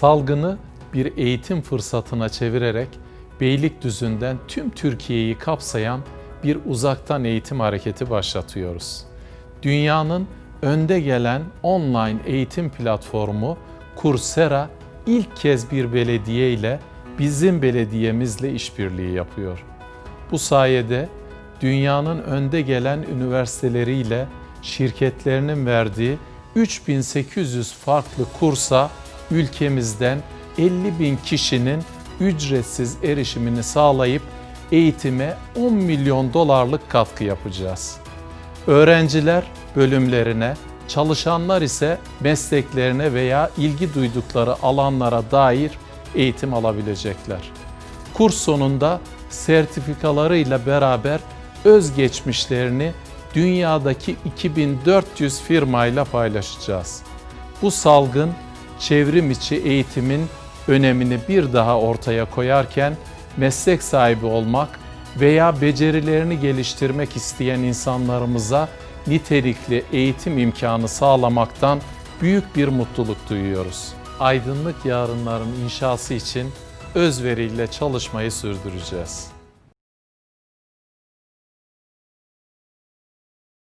Salgını bir eğitim fırsatına çevirerek Beylikdüzü'nden tüm Türkiye'yi kapsayan bir uzaktan eğitim hareketi başlatıyoruz. Dünyanın önde gelen online eğitim platformu Coursera ilk kez bir belediye ile bizim belediyemizle işbirliği yapıyor. Bu sayede dünyanın önde gelen üniversiteleriyle şirketlerinin verdiği 3800 farklı kursa ülkemizden 50 bin kişinin ücretsiz erişimini sağlayıp eğitime 10 milyon dolarlık katkı yapacağız. Öğrenciler bölümlerine, çalışanlar ise mesleklerine veya ilgi duydukları alanlara dair eğitim alabilecekler. Kurs sonunda sertifikalarıyla beraber özgeçmişlerini dünyadaki 2400 firmayla paylaşacağız. Bu salgın çevrim içi eğitimin önemini bir daha ortaya koyarken meslek sahibi olmak veya becerilerini geliştirmek isteyen insanlarımıza nitelikli eğitim imkanı sağlamaktan büyük bir mutluluk duyuyoruz. Aydınlık yarınların inşası için özveriyle çalışmayı sürdüreceğiz.